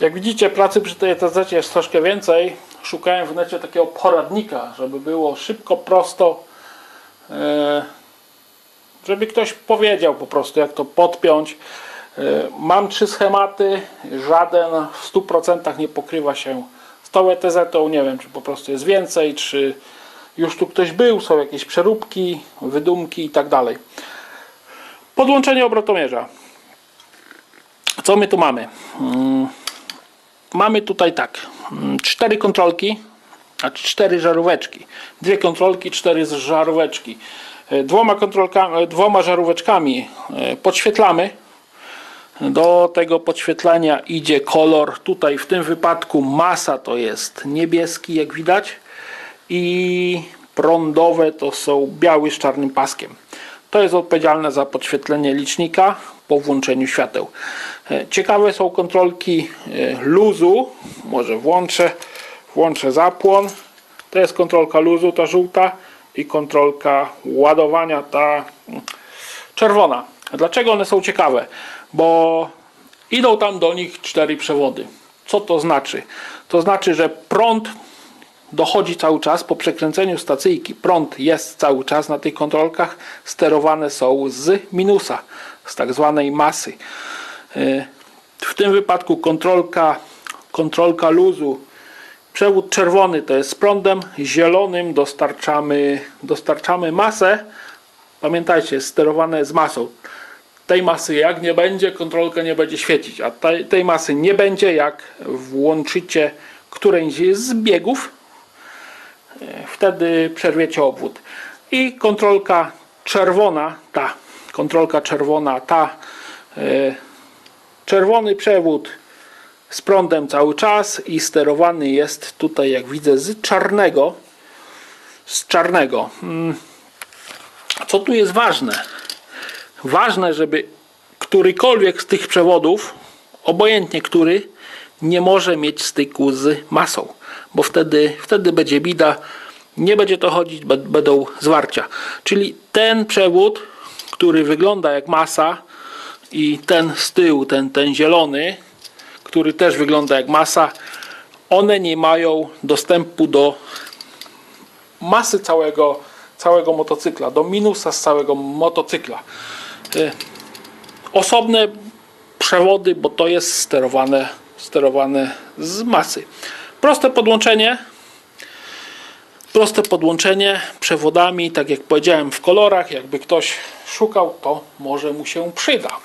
Jak widzicie, pracy przy tej ETZ jest troszkę więcej. Szukałem w necie takiego poradnika, żeby było szybko, prosto. e, Żeby ktoś powiedział po prostu, jak to podpiąć. E, Mam trzy schematy, żaden w 100% nie pokrywa się z tą ETZ-tą. Nie wiem, czy po prostu jest więcej, czy już tu ktoś był, są jakieś przeróbki, wydumki i tak dalej. Podłączenie obrotomierza. Co my tu mamy? Mm, Mamy tutaj tak, mm, cztery kontrolki, znaczy cztery żaróweczki. Dwie kontrolki, cztery żaróweczki. E, Dwoma, kontrolkami, e, dwoma żaróweczkami e, podświetlamy. Do tego podświetlenia idzie kolor. Tutaj w tym wypadku masa to jest niebieski, jak widać. I prądowe to są biały z czarnym paskiem. To jest odpowiedzialne za podświetlenie licznika po włączeniu świateł. E, Ciekawe są kontrolki e, luzu. Może włączę, włączę zapłon. To jest kontrolka luzu, ta żółta i kontrolka ładowania, ta mm, czerwona. Dlaczego one są ciekawe? Bo idą tam do nich cztery przewody. Co to znaczy? To znaczy, że prąd dochodzi cały czas po przekręceniu stacyjki. Prąd jest cały czas na tych kontrolkach. Sterowane są z minusa, z tak zwanej masy. Yy, W tym wypadku kontrolka, kontrolka luzu. Przewód czerwony to jest z prądem, zielonym dostarczamy, dostarczamy masę. Pamiętajcie, sterowane z masą. Tej masy jak nie będzie, kontrolka nie będzie świecić, a tej, tej masy nie będzie jak włączycie któręś z biegów, wtedy przerwiecie obwód. I kontrolka czerwona, ta kontrolka czerwona, ta e, czerwony przewód z prądem cały czas i sterowany jest tutaj jak widzę z czarnego z czarnego Mm. co tu jest ważne ważne żeby którykolwiek z tych przewodów obojętnie który nie może mieć styku z masą bo wtedy, wtedy będzie bida nie będzie to chodzić, będą zwarcia czyli ten przewód który wygląda jak masa i ten z tyłu, ten, ten zielony który też wygląda jak masa, one nie mają dostępu do masy całego, całego motocykla, do minusa z całego motocykla. Y, Osobne przewody, bo to jest sterowane, sterowane z masy. Proste podłączenie. Proste podłączenie przewodami, tak jak powiedziałem, w kolorach. Jakby ktoś szukał, to może mu się przyda.